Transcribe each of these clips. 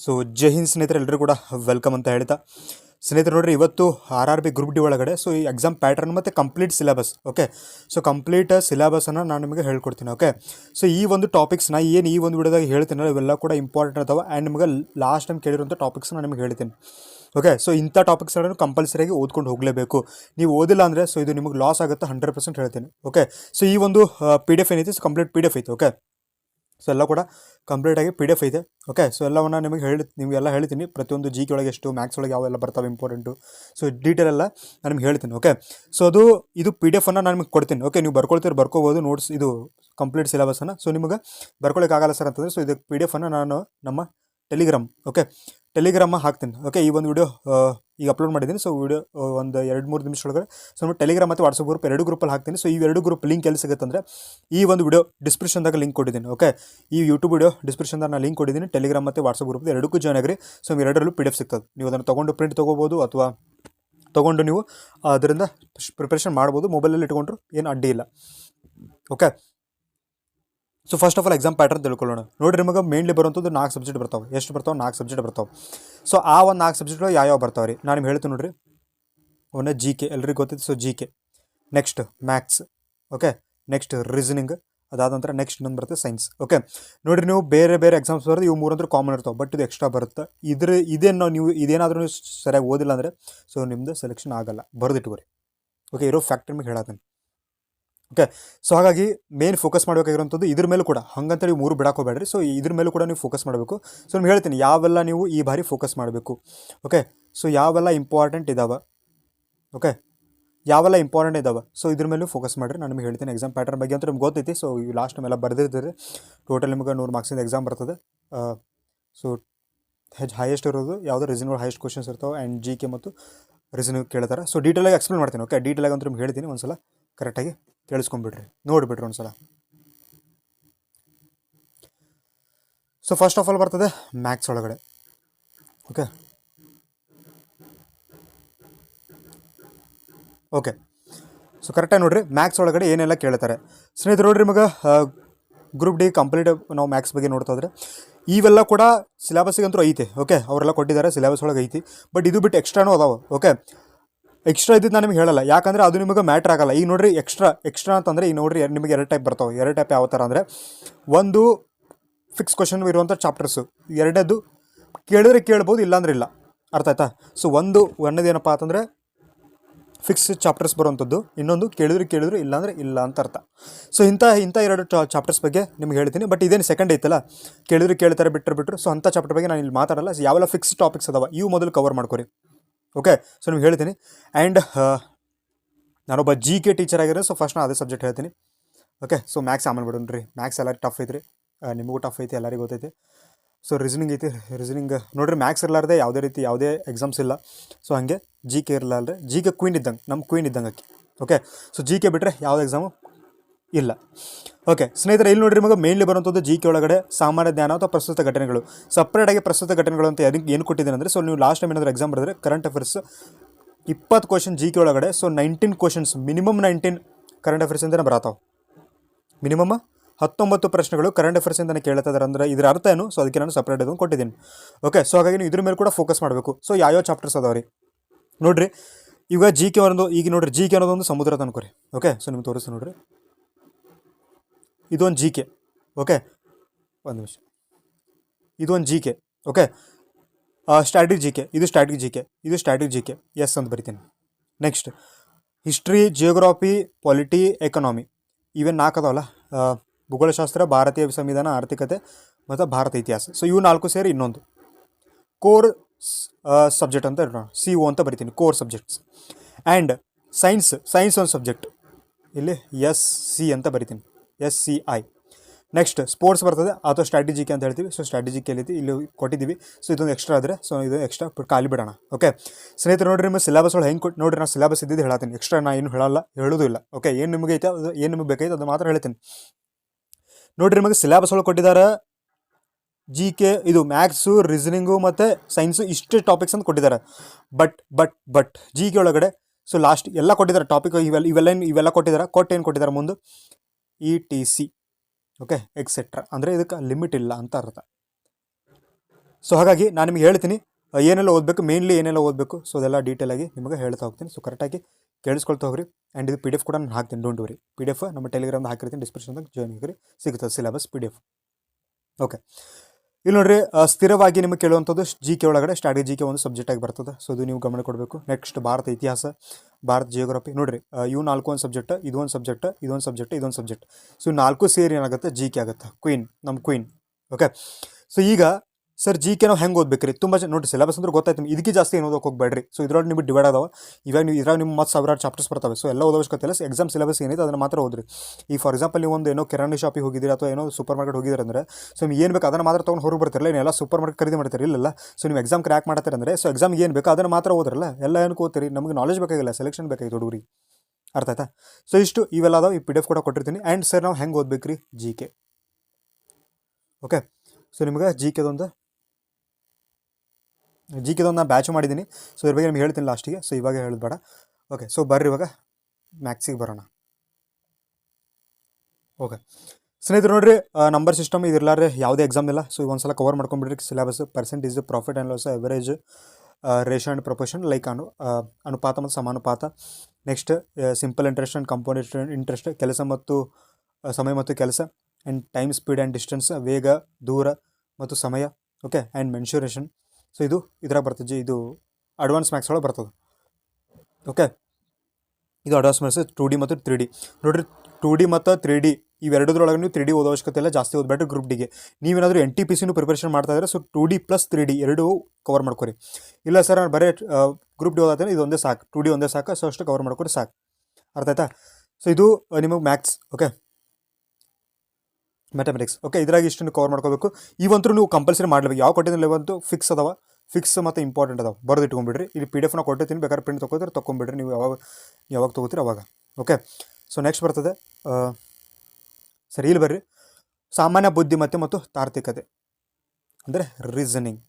So ಜೈ ಹಿಂದ್ ಸ್ನೇಹಿತರೆ ಎಲ್ಲರೂ ಕೂಡ ವೆಲ್ಕಮ್ ಅಂತ ಹೇಳ್ತಾ ಸ್ನೇಹಿತರು, ನೋಡ್ರಿ, ಇವತ್ತು R R B group D ಒಳಗಡೆ ಸೊ ಈ ಎಕ್ಸಾಮ್ ಪ್ಯಾಟರ್ನ್ ಮತ್ತು complete syllabus okay so complete ಸಿಲೆಬಸನ್ನು ನಾನು ನಿಮಗೆ ಹೇಳ್ಕೊಡ್ತೀನಿ ಓಕೆ ಸೊ ಈ ಒಂದು ಟಾಪಿಕ್ಸ್ನ ಏನು ಈ ಒಂದು ವಿಡಿಯೋದಾಗ ಹೇಳ್ತೀನಿ ಇವೆಲ್ಲ ಕೂಡ ಇಂಪಾರ್ಟೆಂಟ್ ಅದಾವೆ ಆ್ಯಂಡ್ ನಿಮಗೆ ಲಾಸ್ಟ್ ಟೈಮ್ ಕೇಳಿರುವಂಥ ಟಾಪಿಕ್ಸ್ನ ನಾನು ನಿಮಗೆ ಹೇಳ್ತೀನಿ ಓಕೆ ಸೊ ಇಂಥ ಟಾಪಿಕ್ಸ್ಗಳನ್ನು ಕಂಪಲ್ಸರಿಯಾಗಿ ಓದ್ಕೊಂಡು ಹೋಗಲೇಬೇಕು. ನೀವು ಓದಿಲ್ಲ ಅಂದರೆ ಸೊ ಇದು ನಿಮಗೆ ಲಾಸ್ ಆಗುತ್ತೆ ಹಂಡ್ರೆಡ್ ಪರ್ಸೆಂಟ್ ಹೇಳ್ತೀನಿ ಓಕೆ ಸೊ ಈ ಒಂದು ಪಿ ಡಿ ಎಫ್ ಏನೈತೆ so complete P D F ಐತೆ ಓಕೆ ಸೊ ಎಲ್ಲ ಕೂಡ ಕಂಪ್ಲೀಟಾಗಿ ಪಿ ಡಿ ಎಫ್ ಇದೆ. ಓಕೆ ಸೊ ಎಲ್ಲವನ್ನು ನಿಮಗೆ ಹೇಳಿ, ನಿಮಗೆಲ್ಲ ಹೇಳ್ತೀನಿ. ಪ್ರತಿಯೊಂದು ಜಿ ಕೆ ಒಳಗೆ ಎಷ್ಟು ಮ್ಯಾಕ್ಸ್ ಒಳಗೆ ಯಾವೆಲ್ಲ ಬರ್ತಾವೆ ಇಂಪಾರ್ಟೆಂಟು ಸೊ ಡೀಟೇಲ್ ಎಲ್ಲ ನಾನು ನಿಮ್ಗೆ ಹೇಳ್ತೀನಿ. ಓಕೆ ಸೊ ಅದು, ಇದು ಪಿ ಡಿ ಎಫನ್ನು ನಾನು ನಿಮಗೆ ಕೊಡ್ತೀನಿ. ಓಕೆ ನೀವು ಬರ್ಕೊಳ್ತೀರಿ, ಬರ್ಕೋಬೋದು ನೋಟ್ಸ್ ಇದು ಕಂಪ್ಲೀಟ್ ಸಿಲೆಬಸನ್ನು ಸೊ ನಿಮಗೆ ಬರ್ಕೊಳ್ಳೋಕ್ಕಾಗಲ್ಲ ಸರ್ ಅಂತಂದರೆ ಸೊ ಇದಕ್ಕೆ ಪಿ ಡಿ ಎಫನ್ನು ನಾನು ನಮ್ಮ ಟೆಲಿಗ್ರಾಮ್ ಓಕೆ ಟೆಲಿಗ್ರಾಮ ಹಾಕ್ತೀನಿ. ಓಕೆ ಈ ಒಂದು ವಿಡಿಯೋ ಈಗ ಅಪ್ಲೋಡ್ ಮಾಡಿದ್ದೀನಿ. ಸೊ ವಿಡಿಯೋ ಒಂದು ಎರಡು ಮೂರು ನಿಮಿಷ ಒಳಗಡೆ ಸೊ ನಮ್ಮ ಟೆಲಿಗ್ರಾಮ್ ಮತ್ತು ವಾಟ್ಸಪ್ ಗ್ರೂಪ್ ಎರಡು ಗ್ರೂಪಲ್ಲಿ ಹಾಕ್ತೀನಿ. ಸೊ ಈ ಎರಡು ಗ್ರೂಪ್ ಲಿಂಕ್ ಎಲ್ಲಿ ಸಿಗುತ್ತೆ ಅಂದರೆ, ಈ ಒಂದು ವಿಡಿಯೋ ಡಿಸ್ಕ್ರಿಪ್ಷನ್ದಾಗ ಲಿಂಕ್ ಕೊಟ್ಟಿದ್ದೀನಿ. ಓಕೆ ಈ ಯೂಟ್ಯೂಬ್ ವಿಡಿಯೋ ಡಿಸ್ಕ್ರಿಪ್ಷನ್ದಾಗ ನಾನು ಲಿಂಕ್ ಕೊಟ್ಟಿದ್ದೀನಿ. ಟೆಲಿಗ್ರಾಮ್ ಮತ್ತು ವಾಟ್ಸಪ್ ಗ್ರೂಪ್ ಎರಡಕ್ಕೂ ಜಾಯ್ನ್ ಆಗಿರಿ. ಸೊ ಎರಡರಲ್ಲೂ ಪಿ ಡಿ ಎಫ್ ಸಿಗ್ತದೆ. ನೀವು ಅದನ್ನು ತೊಗೊಂಡು ಪ್ರಿಂಟ್ ತೊಗೋಬೋದು ಅಥವಾ ತೊಗೊಂಡು ನೀವು ಅದರಿಂದ ಪ್ರಿಪ್ರೇಷನ್ ಮಾಡ್ಬೋದು. ಮೊಬೈಲಲ್ಲಿ ಇಟ್ಕೊಂಡ್ರು ಏನು ಅಡ್ಡಿ ಇಲ್ಲ. Okay so first of all exam pattern ತಿಳ್ಕೊಳ್ಳೋಣ. ನೋಡಿ ನಿಮಗೆ ಮೇನ್ಲಿ ಬರುವಂಥದ್ದು ನಾಲ್ಕು ಸಬ್ಜೆಕ್ಟ್ ಬರ್ತಾವೆ. ಎಷ್ಟು ಬರ್ತಾವೆ? ನಾಲ್ಕು ಸಬ್ಜೆಕ್ಟ್ ಬರ್ತಾವೆ. ಸೊ ಆ ಒಂದು ನಾಲ್ಕು ಸಬ್ಜೆಕ್ಟ್ಗಳು ಯಾವ್ಯಾವ ಬರ್ತಾವೆ ರೀ? ನಾನು ನಿಮ್ಗೆ ಹೇಳ್ತೀನಿ ನೋಡ್ರಿ. ಒಂದೇ ಜಿ ಕೆ ಎಲ್ರಿಗೂ ಗೊತ್ತಿತ್ತು? So G K next maths okay next reasoning ಅದಾದ ನಂತರ ನೆಕ್ಸ್ಟ್ ಇನ್ನೊಂದು ಬರುತ್ತೆ ಸೈನ್ಸ್ ಓಕೆ ನೋಡಿರಿ, ನೀವು ಬೇರೆ ಬೇರೆ ಎಕ್ಸಾಮ್ಸ್ ಬರೋದು ಇವು ಮೂರಂದ್ರೆ ಕಾಮನ್ ಇರ್ತಾವೆ. ಬಟ್ ಇದು ಎಕ್ಸ್ಟ್ರಾ ಬರುತ್ತೆ. ಇದ್ರ, ಇದೇನು ನೀವು ಇದೇನಾದರೂ ಸರಿಯಾಗಿ ಓದಿಲ್ಲ ಅಂದರೆ ಸೊ ನಿಮ್ಮದು ಸೆಲೆಕ್ಷನ್ ಆಗಲ್ಲ. ಬರೆದಿಟ್ಕೋರಿ. ಓಕೆ ಇರೋ ಫ್ಯಾಕ್ಟ್ ನಿಮಗೆ ಹೇಳತ್ತೀನಿ ಓಕೆ ಸೊ ಹಾಗಾಗಿ ಮೇನ್ ಫೋಕಸ್ ಮಾಡಬೇಕಾಗಿರುವಂಥದ್ದು ಇದ್ರ ಮೇಲೂ ಕೂಡ. ಹಂಗಂತ ನೀವು ಮೂರು ಬಿಡಕ್ಕೆ ಹೋಗಬೇಡ್ರಿ. ಸೊ ಇದ್ರ ಮೇಲೂ ಕೂಡ ನೀವು ಫೋಕಸ್ ಮಾಡಬೇಕು. ಸೊ ನಿಮ್ಗೆ ಹೇಳ್ತೀನಿ, ಯಾವೆಲ್ಲ ನೀವು ಈ ಬಾರಿ ಫೋಕಸ್ ಮಾಡಬೇಕು? ಓಕೆ ಸೊ ಯಾವೆಲ್ಲ ಇಂಪಾರ್ಟೆಂಟ್ ಇದ್ದಾವೆ ಓಕೆ ಯಾವೆಲ್ಲ ಇಂಪಾರ್ಟೆಂಟ್ ಇದ್ದಾವೆ ಸೊ ಇದ್ರ ಮೇಲೂ ಫೋಕಸ್ ಮಾಡಿರಿ. ನಾನು ನಿಮಗೆ ಹೇಳ್ತೀನಿ ಎಕ್ಸಾಮ್ ಪ್ಯಾಟರ್ನ್ ಬಗ್ಗೆ ಅಂತ ನಿಮ್ಗೆ ಗೊತ್ತೈತಿ. ಸೊ ಈ ಲಾಸ್ಟ್ ನಮ್ಮೆಲ್ಲ ಬರೆದಿರ್ತೀರಿ ಟೋಟಲ್ ನಿಮಗೆ ನೂರು ಮಾರ್ಕ್ಸಿಂದ ಎಕ್ಸಾಮ್ ಬರ್ತದೆ. ಸೊ ಹೆಚ್ ಹೈಯೆಸ್ಟ್ ಇರೋದು, ಯಾವುದೋ ರೀಸನ್ಗಳು ಹೈಯೆಸ್ಟ್ ಕ್ವಶನ್ಸ್ ಇರ್ತಾವೆ ಆ್ಯಂಡ್ ಜಿ ಕೆ ಮತ್ತು ರೀಸನ್ ಕೇಳ್ತಾರೆ. ಸೊ ಡೀಟೇಲಾಗಿ ಎಕ್ಸ್ಪ್ಲೇನ್ ಮಾಡ್ತೀನಿ. ಓಕೆ ಡೀಟೇಲಾಗಿ ಅಂತ ನಿಮ್ಗೆ ಹೇಳ್ತೀನಿ ಒಂದು ಸಲ ಕರೆಕ್ಟಾಗಿ ಕೇಳಿಸ್ಕೊಂಬಿಡ್ರಿ ನೋಡಿಬಿಡ್ರಿ ಒಂದ್ಸಲ. ಸೊ ಫಸ್ಟ್ ಆಫ್ ಆಲ್ ಬರ್ತದೆ ಮ್ಯಾಥ್ಸ್ ಒಳಗಡೆ. ಓಕೆ ಓಕೆ ಸೊ ಕರೆಕ್ಟಾಗಿ ನೋಡಿರಿ ಮ್ಯಾಥ್ಸ್ ಒಳಗಡೆ ಏನೆಲ್ಲ ಕೇಳ್ತಾರೆ. ಸ್ನೇಹಿತರು ನೋಡ್ರಿ ನಿಮಗೆ ಗ್ರೂಪ್ ಡಿ ಕಂಪ್ಲೀಟ್ ನಾವು ಮ್ಯಾಥ್ಸ್ ಬಗ್ಗೆ ನೋಡ್ತಾ ಇದ್ರೆ ಇವೆಲ್ಲ ಕೂಡ ಸಿಲೆಬಸ್ಸಿಗಂತೂ ಐತೆ ಓಕೆ ಅವರೆಲ್ಲ ಕೊಟ್ಟಿದ್ದಾರೆ ಸಿಲೆಬಸ್ ಒಳಗೆ ಐತಿ ಬಟ್ ಇದು ಬಿಟ್ಟು ಎಕ್ಸ್ಟ್ರಾನೂ ಅದಾವೆ ಓಕೆ ಎಕ್ಸ್ಟ್ರಾ ಇದ್ದಿದ್ದು ನಾನು ನಿಮಗೆ ಹೇಳಲ್ಲ. ಯಾಕಂದರೆ ಅದು ನಿಮಗೆ ಮ್ಯಾಟ್ರ್ ಆಗಲ್ಲ. ಈಗ ನೋಡ್ರಿ ಎಕ್ಸ್ಟ್ರಾ ಎಕ್ಸ್ಟ್ರಾ ಅಂತಂದರೆ ಈಗ ನೋಡ್ರಿ, ನಿಮಗೆ ಎರಡು ಟೈಪ್ ಬರ್ತಾವೆ. ಎರಡು ಟೈಪ್ ಯಾವ ಥರ ಅಂದರೆ, ಒಂದು ಫಿಕ್ಸ್ ಕ್ವಶನ್ ಇರುವಂಥ ಚಾಪ್ಟರ್ಸು ಎರಡನೇದು ಕೇಳಿದ್ರೆ ಕೇಳ್ಬೋದು, ಇಲ್ಲಾಂದ್ರೆ ಇಲ್ಲ. ಅರ್ಥ ಆಯ್ತಾ? ಸೊ ಒಂದು, ಒಂದನೇದು ಏನಪ್ಪ ಅಂತಂದರೆ ಫಿಕ್ಸ್ ಚಾಪ್ಟರ್ಸ್ ಬರುವಂಥದ್ದು ಇನ್ನೊಂದು ಕೇಳಿದ್ರು ಕೇಳಿದ್ರು, ಇಲ್ಲಾಂದರೆ ಇಲ್ಲ ಅಂತ ಅರ್ಥ. ಸೊ ಇಂಥ ಇಂಥ ಎರಡು ಚಾಪ್ಟರ್ಸ್ ಬಗ್ಗೆ ನಿಮ್ಗೆ ಹೇಳ್ತೀನಿ. ಬಟ್ ಇದೇನು ಸೆಕೆಂಡ್ ಐತಲ್ಲ? ಕೇಳಿದ್ರು ಕೇಳ್ತಾರೆ ಬಿಟ್ಟರೆ ಬಿಟ್ಟರು ಸೊ ಅಂಥ ಚಾಪ್ಟರ್ ಬಗ್ಗೆ ನಾನು ಇಲ್ಲಿ ಮಾತಾಡಲ್ಲ. ಯಾವೆಲ್ಲ ಫಿಕ್ಸ್ ಟಾಪಿಕ್ಸ್ ಅದಾವ, ಇವು ಮೊದಲು ಕವರ್ ಮಾಡ್ಕೊರಿ. ಓಕೆ ಸೊ ನಿಮ್ಗೆ ಹೇಳ್ತೀನಿ. ಆ್ಯಂಡ್ ನಾನೊಬ್ಬ ಜಿ ಕೆ ಟೀಚರ್ ಆಗಿರೋ ಸೊ ಫಸ್ಟ್ ನಾನು ಅದೇ ಸಬ್ಜೆಕ್ಟ್ ಹೇಳ್ತೀನಿ. ಓಕೆ ಸೊ ಮ್ಯಾಕ್ಸ್ ಆಮೇಲೆ ಬಿಡೋಣ ರೀ. ಮ್ಯಾಕ್ಸ್ ಎಲ್ಲ ಟಫ್ ಐತ್ರಿ. ಆ, ನಿಮಗೂ ಟಫ್ ಐತಿ ಎಲ್ಲರಿಗೂ ಗೊತ್ತೈತಿ. ಸೊ ರೀಸನಿಂಗ್ ಐತಿ ರೀಸನಿಂಗ್ ನೋಡಿರಿ ಮ್ಯಾಕ್ಸ್ ಇರಲಾರ್ದೆ ಯಾವುದೇ ರೀತಿ ಯಾವುದೇ ಎಕ್ಸಾಮ್ಸ್ ಇಲ್ಲ. ಸೊ ಹಾಗೆ ಜಿ ಕೆ ಇರಲಾರ್ದೆ ಜಿ ಕೆ ಕ್ವೀನ್ ಇದ್ದಂಗೆ ನಮ್ಮ ಕ್ವೀನ್ ಇದ್ದಂಗೆ ಓಕೆ ಸೊ ಜಿ ಕೆ ಬಿಟ್ಟರೆ ಯಾವುದೇ ಎಕ್ಸಾಮು ಇಲ್ಲ. ಓಕೆ ಸ್ನೇಹಿತರೆ, ಇಲ್ಲಿ ನೋಡ್ರಿ ಮಗ ಮೇನ್ಲಿ ಬರುವಂಥದ್ದು ಜಿ ಕೆ ಒಳಗಡೆ ಸಾಮಾನ್ಯ ಜ್ಞಾನ ಅಥವಾ ಪ್ರಸ್ತುತ ಘಟನೆಗಳು. ಸಪ್ರೇಟಾಗಿ ಪ್ರಸ್ತುತ ಘಟನೆಗಳು ಅಂತ ಏನು ಕೊಟ್ಟಿದ್ದೀನಿ ಅಂದರೆ ಸೊ ನೀವು ಲಾಸ್ಟ್ ಟೈಮ್ ಏನಾದರೂ ಎಕ್ಸಾಮ್ ಬರೆದ್ರೆ ಕರೆಂಟ್ ಅಫೇರ್ಸ್ ಇಪ್ಪತ್ತು ಕ್ವಶನ್ ಜಿ ಕೆ ಒಳಗಡೆ so nineteen questions minimum nineteen current ಅಫೇರ್ಸಿಂದನೇ ಬರತಾವೆ ಮಿನಿಮಮ್ ಹತ್ತೊಂಬತ್ತು ಪ್ರಶ್ನೆಗಳು ಕರೆಂಟ್ ಅಫೇರ್ಸಿಂದನೇ ಕೇಳ್ತಾ ಇದ್ದಾರೆ ಅಂದರೆ ಇದರ ಅರ್ಥ ಏನು? ಸೊ ಅದಕ್ಕೆ ನಾನು ಸಪ್ರೇಟ್ ಅದನ್ನು ಕೊಟ್ಟಿದ್ದೀನಿ. ಓಕೆ ಸೊ ಹಾಗಾಗಿ ನೀವು ಇದ್ರ ಮೇಲೆ ಕೂಡ ಫೋಕಸ್ ಮಾಡಬೇಕು. ಸೊ ಯಾವ್ಯಾವ ಚಾಪ್ಟರ್ಸ್ ಅದಾವೆ ರೀ? ನೋಡ್ರಿ ಈಗ ಜಿ ಕೆ ಒಂದು, ಈಗ ನೋಡ್ರಿ ಜಿ ಕೆ ಅನ್ನೋದೊಂದು ಸಮುದ್ರ ತನ್ಕೋರಿ ಓಕೆ ಸೊ ನಿಮ್ಗೆ ತೋರಿಸ್ತೀನಿ ನೋಡ್ರಿ. ಇದೊಂದು ಜಿ ಕೆ ಓಕೆ ಒಂದು ನಿಮಿಷ. ಇದೊಂದು G K okay static G K ಇದು ಸ್ಟ್ಯಾಟಿಕ್ ಜಿ ಕೆ ಇದು ಸ್ಟ್ಯಾಟಿಕ್ ಜಿ ಕೆ ಎಸ್ ಅಂತ ಬರಿತೀನಿ. Next history geography polity economy ಇವೇನು ನಾಲ್ಕು ಅದಾವಲ್ಲ? ಭೂಗೋಳಶಾಸ್ತ್ರ, ಭಾರತೀಯ ಸಂವಿಧಾನ, ಆರ್ಥಿಕತೆ ಮತ್ತು ಭಾರತ ಇತಿಹಾಸ. ಸೊ ಇವು ನಾಲ್ಕು ಸೇರಿ ಇನ್ನೊಂದು. ಕೋರ್ ಸಬ್ಜೆಕ್ಟ್ ಅಂತ ಇರೋಣ. ಸಿ ಒ ಅಂತ ಬರಿತೀನಿ core subjects and science science ಒಂದು ಸಬ್ಜೆಕ್ಟ್ ಇಲ್ಲಿ ಎಸ್ ಸಿ ಅಂತ ಬರಿತೀನಿ. S C I. Next sports ಬರ್ತದೆ ಅಥವಾ ಸ್ಟ್ರಾಟಜಿಕ್ ಅಂತ ಹೇಳ್ತೀವಿ. ಸೊ ಸ್ಟ್ರಾಟಜಿಕ್ ಎಲ್ಲಿತಿ ಇಲ್ಲಿ ಕೊಟ್ಟಿದ್ದೀವಿ. ಸೊ ಇದೊಂದು ಎಕ್ಸ್ಟ್ರಾ ಆದರೆ ಸೊ ಇದು ಎಕ್ಸ್ಟ್ರಾ ಖಾಲಿ ಬಿಡೋಣ. ಓಕೆ ಸ್ನೇಹಿತರು, ನೋಡಿರಿ, ನಿಮ್ಮ ಸಿಲೆಬಸ್ ಒಳಗೆ ಹೆಂಗೆ ಕೊಟ್ಟು ನೋಡಿರಿ ನಾನು ಸಿಲೆಬಸ್ ಇದ್ದಿದ್ದು ಹೇಳತ್ತೀನಿ. ಎಕ್ಸ್ಟ್ರಾ ನಾನು ಏನು ಹೇಳಲ್ಲ, ಹೇಳೋದು ಇಲ್ಲ. ಓಕೆ ಏನು ನಿಮಗೆ ಐತೆ, ಅದು ಏನು ನಿಮಗೆ ಬೇಕಾಯ್ತು, ಅದು ಮಾತ್ರ ಹೇಳ್ತೀನಿ. ನೋಡಿರಿ, ನಿಮಗೆ ಸಿಲೆಬಸ್ ಒಳಗೆ ಕೊಟ್ಟಿದ್ದಾರೆ ಜಿ ಕೆ ಇದು ಮ್ಯಾಥ್ಸು ರೀಸನಿಂಗು ಮತ್ತು ಸೈನ್ಸು ಇಷ್ಟು ಟಾಪಿಕ್ಸ್ ಅಂತ ಕೊಟ್ಟಿದ್ದಾರೆ. But but but G K ಒಳಗಡೆ ಸೊ ಲಾಸ್ಟ್ ಎಲ್ಲ ಕೊಟ್ಟಿದ್ದಾರೆ ಟಾಪಿಕ್ ಇವೆಲ್ಲ ಇವೆಲ್ಲ ಇವೆಲ್ಲ ಕೊಟ್ಟಿದ್ದಾರೆ? ಕೊಟ್ಟು ಏನು ಕೊಟ್ಟಿದ್ದಾರೆ ಮುಂದೆ? E T C, okay etcetera ಅಂದರೆ ಇದಕ್ಕೆ ಲಿಮಿಟ್ ಇಲ್ಲ ಅಂತ ಅರ್ಥ. ಸೊ ಹಾಗಾಗಿ ನಾನು ನಿಮಗೆ ಹೇಳ್ತೀನಿ ಏನೆಲ್ಲ ಓದಬೇಕು ಮೇನ್ಲಿ ಏನೆಲ್ಲ ಓದಬೇಕು ಸೊ ಅದೆಲ್ಲ ಡೀಟೇಲ್ ಆಗಿ ನಿಮಗೆ ಹೇಳ್ತಾ ಹೋಗ್ತೀನಿ. ಸೊ ಕರೆಕ್ಟಾಗಿ ಕೇಳಿಸ್ಕೊಳ್ತಾ ಹೋಗ್ರಿ. ಆ್ಯಂಡ್ ಇದು ಪಿ ಡಿ ಎಫ್ ಕೂಡ ನಾನು ಹಾಕ್ತೀನಿ don't worry P D F ನಮ್ಮ ಟೆಲಿಗ್ರಾಮ್ದು ಹಾಕಿರ್ತೀನಿ ಡಿಸ್ಕ್ರಿಪ್ಷನ್ದಾಗ ಜಾಯ್ನ್ ಆಗಿರಿ. ಸಿಗುತ್ತದೆ syllabus P D F okay ಇಲ್ಲಿ ನೋಡ್ರಿ ಸ್ಥಿರವಾಗಿ ನಿಮಗೆ ಕೇಳುವಂಥದ್ದು ಜಿ ಕೆ ಒಳಗಡೆ ಜಿ ಕೆ ಒಂದು ಸಬ್ಜೆಕ್ಟ್ ಆಗಿ ಬರ್ತದೆ. ಸೊ ಇದು ನೀವು ಗಮನ ಕೊಡಬೇಕು. ನೆಕ್ಸ್ಟ್ ಭಾರತ ಇತಿಹಾಸ, ಭಾರತ ಜಿಯೋಗ್ರಫಿ ನೋಡ್ರಿ ಇವು ನಾಲ್ಕು ಒಂದು ಸಬ್ಜೆಕ್ಟ್ ಇದೊಂದು ಸಬ್ಜೆಕ್ಟ್ ಇದೊಂದು ಸಬ್ಜೆಕ್ಟ್ ಇದೊಂದು ಸಬ್ಜೆಕ್ಟ್ ಸೊ ನಾಲ್ಕು ಸೇರಿ ಏನಾಗುತ್ತೆ? ಜಿ ಕೆ ಆಗುತ್ತೆ. ಕ್ವೀನ್ ನಮ್ಮ ಕ್ವೀನ್ ಓಕೆ ಸೊ ಈಗ ಸರ್ ಜಿ ಕೆ ನಾವು ಹೆಂಗೆ ಓದ್ಬೇಕ್ರಿ? ತುಂಬ ಜನ ನೋಡಿ ಸಿಲೆಬಸ್ ಅಂದ್ರೆ ಗೊತ್ತಾಯ್ತು ಇದಕ್ಕೆ ಜಾಸ್ತಿ ಏನು ಓದೋಕೆ ಹೋಗ್ಬೇಡ್ರಿ. ಸೊ ಇದ್ರೊಳಗೆ ನಿಮಗೆ ಡಿವೈಡ್ ಅದಾವ ಇವಾಗ ನೀವು, ಇದ್ರಾಗ ನಿಮ್ಮ ಮತ್ತೆ ಸಾವಿರಾರು ಚಾಪ್ಟರ್ಸ್ ಬರ್ತವೆ. ಸೊ ಎಲ್ಲ ಓದೋ ಅವಶ್ಯಕತೆ ಇಲ್ಲ. ಎಕ್ಸಾಮ್ ಸಿಲೆಬಸ್ ಏನಿದೆ ಅದನ್ನು ಮಾತ್ರ ಓದ್ರಿ. ಈ ಫಾರ್ ಎಕ್ಸಾಂಪಲ್ ನೀವು ಒಂದು ಏನೋ ಕಿರಾಣಿ ಶಾಪಿಗೆ ಹೋಗಿದ್ದೀರಿ ಅಥವಾ ಏನೋ ಸೂಪರ್ ಮಾರ್ಕೆಟ್ ಹೋಗಿದ್ದೀರಿ ಅಂದ್ರೆ ಸೊ ನಿಮ್ಗೆ ಏನು ಬೇಕು ಅದನ್ನು ಮಾತ್ರ ತೊಗೊಂಡು ಹೊರಗೆ ಬರ್ತಿರಲ್ಲ? ಎಲ್ಲ ಸೂಪರ್ ಮಾರ್ಕೆಟ್ ಖರೀದಿ ಮಾಡ್ತೀರಿ? ಇಲ್ಲ ಸೊ ನೀವು ಎಕ್ಸಾಮ್ ಕ್ರ್ಯಾಕ್ ಮಾಡ್ತಾರೆ ಅಂದರೆ ಸೊ ಎಕ್ಸಾಮ್ ಏನು ಬೇಕು ಅದನ್ನು ಮಾತ್ರ ಓದ್ರಲ್ಲ. ಎಲ್ಲ ಏನು ಓದ್ತೀರಿ. ನಮಗೆ ನಾಲೆಜ್ ಬೇಕಾಗಿಲ್ಲ ಸೆಲೆಕ್ಷನ್ ಬೇಕಾಗಿತ್ತು ಹುಡುಗರಿಗೆ. ಅರ್ಥ ಆಯ್ತಾ? ಸೊ ಇಷ್ಟು ಇವೆಲ್ಲ ಅದಾವ. ಈ ಪಿ ಡಿ ಎಫ್ ಕೂಡ ಕೊಟ್ಟಿರ್ತೀನಿ. ಆ್ಯಂಡ್ ಸರ್ ನಾವು ಹೆಂಗೆ ಓದ್ಬೇಕ್ರಿ? ಜಿ ಕೆ ಓಕೆ ಸೊ ನಿಮಗೆ ಜಿ ಕೆದೊಂದು ಜಿ ಕೆದೊಂದು ನಾನು ಬ್ಯಾಚ್ ಮಾಡಿದ್ದೀನಿ ಸೊ ಇದ್ರ ಬಗ್ಗೆ ನಿಮ್ಗೆ ಹೇಳ್ತೀನಿ ಲಾಸ್ಟಿಗೆ ಸೊ ಇವಾಗ ಹೇಳೋದು ಓಕೆ ಸೊ ಬರ್ರಿ ಇವಾಗ ಮ್ಯಾಕ್ಸಿಗೆ ಬರೋಣ. ಓಕೆ ಸ್ನೇಹಿತರು ನೋಡ್ರಿ ನಂಬರ್ ಸಿಸ್ಟಮ್ ಇದಿರಲಾರೆ ಯಾವುದೇ ಎಕ್ಸಾಮ್ ಇಲ್ಲ. ಸೊ ಒಂದ್ಸಲ cover ಮಾಡ್ಕೊಂಡ್ಬಿಡ್ರಿ. Syllabus percentage profit and loss average ration and proportion like ಅನು ಅನುಪಾತ ಮತ್ತು ಸಮಾನುಪಾತ. Next simple interest and compound interest ಕೆಲಸ ಮತ್ತು ಸಮಯ ಮತ್ತು ಕೆಲಸ and time speed and distance ವೇಗ, ದೂರ ಮತ್ತು ಸಮಯ. ಓಕೆ ಆ್ಯಂಡ್ ಮೆನ್ಶುರೇಷನ್ ಸೊ ಇದು ಇದ್ರಾಗ ಬರ್ತದೆ ಜಿ, ಇದು ಅಡ್ವಾನ್ಸ್ ಮ್ಯಾಕ್ಸ್ ಒಳಗೆ ಬರ್ತದೆ. ಓಕೆ ಇದು ಅಡ್ವಾನ್ಸ್ ಮ್ಯಾಕ್ಸ್ ಟು ಡಿ ಮತ್ತು ತ್ರೀ ಡಿ ನೋಡಿರಿ ಟು ಡಿ ಮತ್ತು ತ್ರೀ ಡಿ ಇವೆರಡರೊಳಗೆ ನೀವು ತ್ರೀ ಡಿ ಓದೋ ಅವಶ್ಯಕತೆ ಇಲ್ಲ, ಜಾಸ್ತಿ ಓದಬೇಡ್ರಿ ಗ್ರೂಪ್ ಡಿಗೆ ನೀವೇನಾದರೂ ಎನ್ ಟಿ ಪಿ ಸಿನೂ ಪ್ರಿಪರೇಷನ್ ಮಾಡ್ತಾ ಇದ್ರೆ so two D plus three D ಎರಡೂ ಕವರ್ ಮಾಡ್ಕೊರಿ. ಇಲ್ಲ ಸರ್ ನಾನು ಬರೀ ಗ್ರೂಪ್ ಡಿ ಓದಾತೇನೆ ಇದು ಒಂದೇ ಸಾಕು. ಟು ಡಿ ಒಂದೇ ಸಾಕು ಸೊ ಅಷ್ಟು ಕವರ್ ಮಾಡ್ಕೊರಿ ಸಾಕು. ಅರ್ಥ ಆಯ್ತಾ? ಸೊ ಇದು ನಿಮಗೆ ಮ್ಯಾಕ್ಸ್ ಓಕೆ ಮ್ಯಾಥಮೆಟಿಕ್ಸ್ ಓಕೆ ಇದ್ರಾಗ ಇಷ್ಟನ್ನು ಕವರ್ ಮಾಡ್ಕೋಬೇಕು. ಇವಂತೂ ನೀವು ಕಂಪಲ್ಸರಿ ಮಾಡಲೇಬೇಕು. ಯಾವ ಕೊಟ್ಟಿದ್ದಲ್ಲಿ ಇವಂತೂ ಫಿಕ್ಸ್ ಅದಾವ. ಫಿಕ್ಸ್ ಮತ್ತು ಇಂಪಾರ್ಟೆಂಟ್ ಅದಾವ. ಬರೆದು ಇಟ್ಕೊಂಡ್ಬಿಡ್ರಿ. ಇಲ್ಲಿ ಪಿ ಡಿ ಎಫ್ನ ಕೊಟ್ಟಿರ್ತೀನಿ. ಬೇಕಾದ್ರೆ ಪ್ರಿಂಟ್ ತೊಗೋತೀರಿ ತೊಗೊಂಬಿಡ್ರಿ ನೀವು ಯಾವಾಗ ಯಾವಾಗ ತೊಗೋತೀರಿ ಅವಾಗ. ಓಕೆ ಸೊ ನೆಕ್ಸ್ಟ್ ಬರ್ತದೆ. ಸರಿ, ಇಲ್ಲಿ ಬರ್ರಿ. ಸಾಮಾನ್ಯ ಬುದ್ಧಿಮತ್ತೆ ಮತ್ತು ತಾರ್ಕಿಕತೆ. ಅಂದರೆ ರೀಸನಿಂಗ್